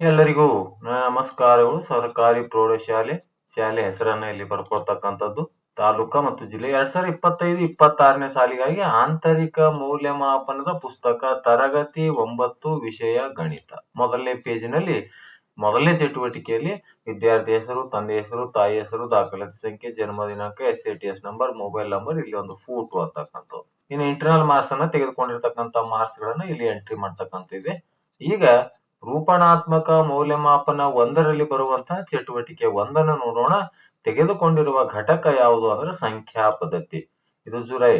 ಎಲ್ಲರಿಗೂ ನಮಸ್ಕಾರಗಳು. ಸರ್ಕಾರಿ ಪ್ರೌಢಶಾಲೆ, ಶಾಲೆ ಹೆಸರನ್ನ ಇಲ್ಲಿ ಬರ್ಕೊಳ್ತಕ್ಕಂಥದ್ದು ತಾಲೂಕಾ ಮತ್ತು ಜಿಲ್ಲೆ ಎರಡ್ ಸಾವಿರದ ಇಪ್ಪತ್ತೈದು, ಇಪ್ಪತ್ತಾರನೇ ಸಾಲಿಗಾಗಿ ಆಂತರಿಕ ಮೌಲ್ಯಮಾಪನದ ಪುಸ್ತಕ ತರಗತಿ ಒಂಬತ್ತು ವಿಷಯ ಗಣಿತ. ಮೊದಲನೇ ಪೇಜಿನಲ್ಲಿ, ಮೊದಲನೇ ಚಟುವಟಿಕೆಯಲ್ಲಿ ವಿದ್ಯಾರ್ಥಿ ಹೆಸರು, ತಂದೆ ಹೆಸರು, ತಾಯಿ ಹೆಸರು, ದಾಖಲಾತಿ ಸಂಖ್ಯೆ, ಜನ್ಮ ದಿನಾಂಕ, S A T S number, mobile number, ಇಲ್ಲಿ ಒಂದು ಫೋಟೋ ಅಂತಕ್ಕಂಥದ್ದು. ಇನ್ನು ಇಂಟರ್ನಲ್ ಮಾರ್ಕ್ಸ್ ಅನ್ನ ತೆಗೆದುಕೊಂಡಿರ್ತಕ್ಕಂಥ ಮಾರ್ಕ್ಸ್ ಗಳನ್ನ ಇಲ್ಲಿ ಎಂಟ್ರಿ ಮಾಡ್ತಕ್ಕಂಥ ಇದೆ ಈಗ ರೂಪಣಾತ್ಮಕ ಮೌಲ್ಯಮಾಪನ ಒಂದರಲ್ಲಿ ಬರುವಂತಹ ಚಟುವಟಿಕೆ ಒಂದನ್ನು ನೋಡೋಣ. ತೆಗೆದುಕೊಂಡಿರುವ ಘಟಕ ಯಾವುದು ಅಂದ್ರೆ ಸಂಖ್ಯಾ ಪದ್ಧತಿ. ಇದು ಜುಲೈ,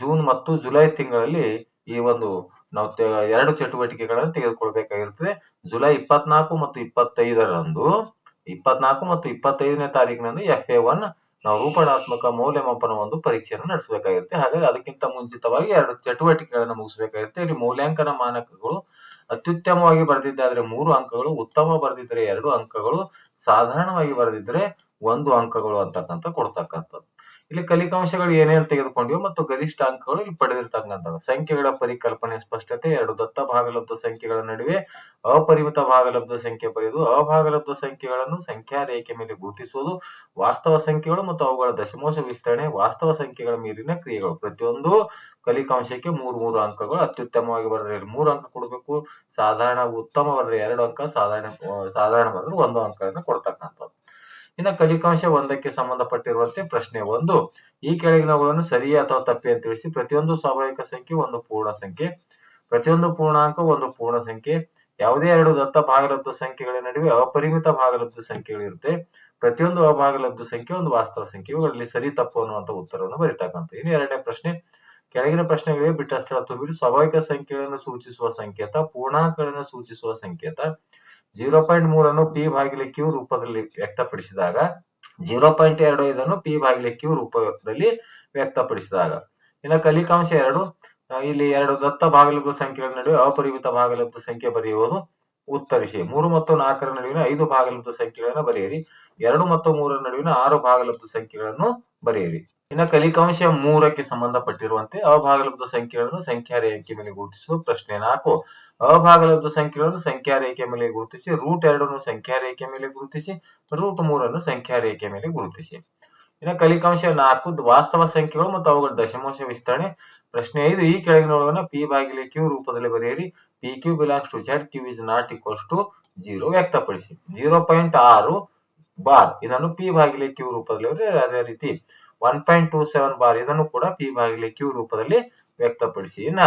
ಜೂನ್ ಮತ್ತು ಜುಲೈ ತಿಂಗಳಲ್ಲಿ ಈ ಒಂದು ನಾವು ಎರಡು ಚಟುವಟಿಕೆಗಳನ್ನು ತೆಗೆದುಕೊಳ್ಬೇಕಾಗಿರ್ತದೆ. ಜುಲೈ ಇಪ್ಪತ್ನಾಲ್ಕು ಮತ್ತು ಇಪ್ಪತ್ತೈದರಂದು, ಇಪ್ಪತ್ನಾಲ್ಕು ಮತ್ತು ಇಪ್ಪತ್ತೈದನೇ ತಾರೀಕಿನಂದು ಎಫ್ ಎ ಒನ್ ನಾವು ರೂಪಣಾತ್ಮಕ ಮೌಲ್ಯಮಾಪನ ಒಂದು ಪರೀಕ್ಷೆಯನ್ನು ನಡೆಸಬೇಕಾಗಿರುತ್ತೆ. ಹಾಗಾಗಿ ಅದಕ್ಕಿಂತ ಮುಂಚಿತವಾಗಿ ಎರಡು ಚಟುವಟಿಕೆಗಳನ್ನು ಮುಗಿಸಬೇಕಾಗಿರುತ್ತೆ. ಇಲ್ಲಿ ಮೌಲ್ಯಾಂಕನ ಮಾನಕಗಳು ಅತ್ಯುತ್ತಮವಾಗಿ ಬರೆದಿದ್ದಾದ್ರೆ ಮೂರು ಅಂಕಗಳು ಉತ್ತಮ ಬರೆದಿದ್ರೆ ಎರಡು ಅಂಕಗಳು ಸಾಧಾರಣವಾಗಿ ಬರೆದಿದ್ರೆ ಒಂದು ಅಂಕಗಳು ಅಂತಕ್ಕಂಥ ಕೊಡ್ತಕ್ಕಂಥದ್ದು. ಇಲ್ಲಿ ಕಲಿಕಾಂಶಗಳು ಏನೇನು ತೆಗೆದುಕೊಂಡಿವೆ ಮತ್ತು ಗರಿಷ್ಠ ಅಂಕಗಳು ಇಲ್ಲಿ ಪಡೆದಿರ್ತಕ್ಕಂಥವು ಸಂಖ್ಯೆಗಳ ಪರಿಕಲ್ಪನೆ ಸ್ಪಷ್ಟತೆ, ಎರಡು ದತ್ತ ಭಾಗಲಬ್ಧ ಸಂಖ್ಯೆಗಳ ನಡುವೆ ಅಪರಿಮಿತ ಭಾಗಲಬ್ಧ ಸಂಖ್ಯೆ ಬರೆಯುವುದು, ಅಭಾಗಲಬ್ಧ ಸಂಖ್ಯೆಗಳನ್ನು ಸಂಖ್ಯಾ ರೇಖೆ ಮೇಲೆ ಗುರುತಿಸುವುದು, ವಾಸ್ತವ ಸಂಖ್ಯೆಗಳು ಮತ್ತು ಅವುಗಳ ದಶಮಾಂಶ ವಿಸ್ತರಣೆ, ವಾಸ್ತವ ಸಂಖ್ಯೆಗಳ ಮೇಲಿನ ಕ್ರಿಯೆಗಳು. ಪ್ರತಿಯೊಂದು ಕಲಿಕಾಂಶಕ್ಕೆ ಮೂರು ಮೂರು ಅಂಕಗಳು ಅತ್ಯುತ್ತಮವಾಗಿ ಬರೆದ್ರೆ ಮೂರು ಅಂಕ ಕೊಡಬೇಕು. ಸಾಧಾರಣ ಉತ್ತಮ ಬರೆದ್ರೆ ಎರಡು ಅಂಕ, ಸಾಧಾರಣ ಸಾಧಾರಣ ಬರೆದ್ರೆ ಒಂದು ಅಂಕಗಳನ್ನು ಕೊಡ್ತಕ್ಕಂಥದ್ದು. ಇನ್ನು ಕಲಿಕಾಂಶ ಒಂದಕ್ಕೆ ಸಂಬಂಧಪಟ್ಟಿರುವಂತೆ ಪ್ರಶ್ನೆ ಒಂದು, ಈ ಕೆಳಗಿನವುಗಳನ್ನು ಸರಿ ಅಥವಾ ತಪ್ಪಿ ಅಂತ ತಿಳಿಸಿ ಪ್ರತಿಯೊಂದು ಸ್ವಾಭಾವಿಕ ಸಂಖ್ಯೆ ಒಂದು ಪೂರ್ಣ ಸಂಖ್ಯೆ, ಪ್ರತಿಯೊಂದು ಪೂರ್ಣಾಂಕ ಒಂದು ಪೂರ್ಣ ಸಂಖ್ಯೆ, ಯಾವುದೇ ಎರಡು ದತ್ತ ಭಾಗಲಬ್ಧ ಸಂಖ್ಯೆಗಳ ನಡುವೆ ಅಪರಿಮಿತ ಭಾಗಲಬ್ಧ ಸಂಖ್ಯೆಗಳಿರುತ್ತೆ. ಪ್ರತಿಯೊಂದು ಅಭಾಗಲಬ್ಧ ಸಂಖ್ಯೆ ಒಂದು ವಾಸ್ತವ ಸಂಖ್ಯೆ. ಇವುಗಳಲ್ಲಿ ಸರಿ, ತಪ್ಪು ಅನ್ನುವಂಥ ಉತ್ತರವನ್ನು ಬರೀತಕ್ಕಂಥ ಇನ್ನು ಎರಡನೇ ಪ್ರಶ್ನೆ, ಕೆಳಗಿನ ಪ್ರಶ್ನೆಗಳಿಗೆ ಬಿಟ್ಟ ಸ್ಥಳ ತುಂಬಿರಿ ಸ್ವಾಭಾವಿಕ ಸಂಖ್ಯೆಗಳನ್ನು ಸೂಚಿಸುವ ಸಂಕೇತ, ಪೂರ್ಣಾಂಕಗಳನ್ನು ಸೂಚಿಸುವ ಸಂಕೇತ. ಜೀರೋ ಪಾಯಿಂಟ್ ಮೂರನ್ನು ಪಿ ಭಾಗಿಲೆ ಕ್ಯೂ ರೂಪದಲ್ಲಿ ವ್ಯಕ್ತಪಡಿಸಿದಾಗ, ಜೀರೋ ಪಾಯಿಂಟ್ ಎರಡು ಇದನ್ನು ಪಿ ಭಾಗಿಲೆ ಕ್ಯೂ ರೂಪದಲ್ಲಿ ವ್ಯಕ್ತಪಡಿಸಿದಾಗ. ಇನ್ನು ಕಲಿಕಾಂಶ ಎರಡು, ಇಲ್ಲಿ ಎರಡು ದತ್ತ ಭಾಗಲಬ್ಧ ಸಂಖ್ಯೆಗಳ ನಡುವೆ ಅಪರಿಮಿತ ಭಾಗಲಬ್ಧ ಸಂಖ್ಯೆ ಬರೆಯುವುದು ಉತ್ತರಿಸಿ. ಮೂರು ಮತ್ತು ನಾಲ್ಕರ ನಡುವಿನ ಐದು ಭಾಗಲಬ್ಧ ಸಂಖ್ಯೆಗಳನ್ನು ಬರೆಯಿರಿ. ಎರಡು ಮತ್ತು ಮೂರರ ನಡುವಿನ ಆರು ಭಾಗಲಬ್ಧ ಸಂಖ್ಯೆಗಳನ್ನು ಬರೆಯಿರಿ. ಇನ್ನು ಕಲಿಕಾಂಶ ಮೂರಕ್ಕೆ ಸಂಬಂಧಪಟ್ಟಿರುವಂತೆ ಅಭಾಗಲಬ್ಧ ಸಂಖ್ಯೆಗಳನ್ನು ಸಂಖ್ಯಾ ರೇಖೆ ಮೇಲೆ ಗುರುತಿಸುವ ಪ್ರಶ್ನೆ ನಾಲ್ಕು. ಅಭಾಗಲಬ್ಧ ಸಂಖ್ಯೆಗಳನ್ನು ಸಂಖ್ಯಾ ರೇಖೆ ಮೇಲೆ ಗುರುತಿಸಿ ರೂಟ್ ಎರಡನ್ನು ಸಂಖ್ಯಾ ರೇಖೆ ಮೇಲೆ ಗುರುತಿಸಿ ರೂಟ್ ಮೂರನ್ನು ಸಂಖ್ಯಾ ರೇಖೆ ಮೇಲೆ ಗುರುತಿಸಿ. ಇನ್ನು ಕಲಿಕಾಂಶ ನಾಲ್ಕು, ವಾಸ್ತವ ಸಂಖ್ಯೆಗಳು ಮತ್ತು ಅವುಗಳ ದಶಮಾಂಶ ವಿಸ್ತರಣೆ. ಪ್ರಶ್ನೆ ಐದು, ಈ ಕೆಳಗಿನ ಪಿ ಬಾಗಿಲೆ ಕ್ಯೂ ರೂಪದಲ್ಲಿ ಬರೆಯಿರಿ. P Q belongs to Z Q is not equals to zero ವ್ಯಕ್ತಪಡಿಸಿ. ಜೀರೋ ಪಾಯಿಂಟ್ ಆರು ಬಾರ್, ಇದನ್ನು ಪಿ ಬಾಗಿಲೆ ಕ್ಯೂ ರೂಪದಲ್ಲಿ ಅದೇ ರೀತಿ. One point two seven bar ಇದನ್ನು ಕೂಡ ಪಿ ಬಾಗಿಲೆ ಕ್ಯೂ ರೂಪದಲ್ಲಿ ವ್ಯಕ್ತಪಡಿಸಿ. ಇನ್ನ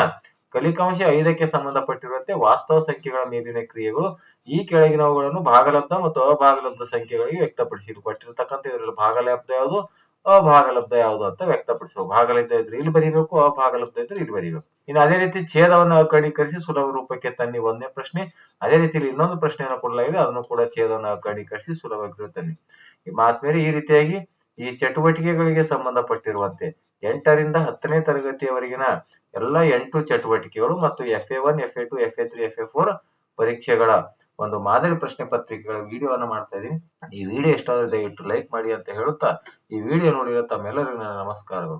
ಕಲಿಕಾಂಶ ಐದಕ್ಕೆ ಸಂಬಂಧಪಟ್ಟಿರುವಂತೆ ವಾಸ್ತವ ಸಂಖ್ಯೆಗಳ ಮೇಲಿನ ಕ್ರಿಯೆಗಳು ಈ ಕೆಳಗಿನವುಗಳನ್ನು ಭಾಗಲಬ್ಧ ಮತ್ತು ಅಭಾಗಲಬ್ಧ ಸಂಖ್ಯೆಗಳಿಗೆ ವ್ಯಕ್ತಪಡಿಸಿ. ಇದು ಕೊಟ್ಟಿರ್ತಕ್ಕಂಥ ಇದರಲ್ಲಿ ಭಾಗಲಬ್ಧ ಯಾವುದು? ಅಭಾಗಲಬ್ಧ ಯಾವುದು ಅಂತ ವ್ಯಕ್ತಪಡಿಸುವ. ಭಾಗಲಬ್ಧ ಇದ್ರೆ ಇಲ್ಲಿ ಬರೀಬೇಕು ಅಭಾಗಲಬ್ಧ ಇದ್ರೆ ಇಲ್ಲಿ ಬರೀಬೇಕು. ಇನ್ನು ಅದೇ ರೀತಿ ಛೇದವನ್ನು ಕಡೀಕರಿಸಿ ಸುಲಭ ರೂಪಕ್ಕೆ ತನ್ನಿ ಒಂದನೇ ಪ್ರಶ್ನೆ. ಅದೇ ರೀತಿಯಲ್ಲಿ ಇನ್ನೊಂದು ಪ್ರಶ್ನೆಯನ್ನು ಕೊಡಲಾಗಿದೆ. ಅದನ್ನು ಕೂಡ ಛೇದವನ್ನು ಕಡೀಕರಿಸಿ ಸುಲಭ ತನ್ನಿ. ಈ ಈ ರೀತಿಯಾಗಿ ಈ ಚಟುವಟಿಕೆಗಳಿಗೆ ಸಂಬಂಧಪಟ್ಟಿರುವಂತೆ ಎಂಟರಿಂದ ಹತ್ತನೇ ತರಗತಿಯವರೆಗಿನ ಎಲ್ಲ ಎಂಟು ಚಟುವಟಿಕೆಗಳು ಮತ್ತು F A one F A two F A three F A four ಪರೀಕ್ಷೆಗಳ ಒಂದು ಮಾದರಿ ಪ್ರಶ್ನೆ ಪತ್ರಿಕೆಗಳ ವಿಡಿಯೋವನ್ನು ಮಾಡ್ತಾ ಇದೀನಿ ಈ ವಿಡಿಯೋ ಇಷ್ಟ ದಯವಿಟ್ಟು ಲೈಕ್ ಮಾಡಿ ಅಂತ ಹೇಳುತ್ತಾ ಈ ವಿಡಿಯೋ ನೋಡಿರೋ ತಮ್ಮೆಲ್ಲರಿಗೂ ನನ್ನ ನಮಸ್ಕಾರಗಳು.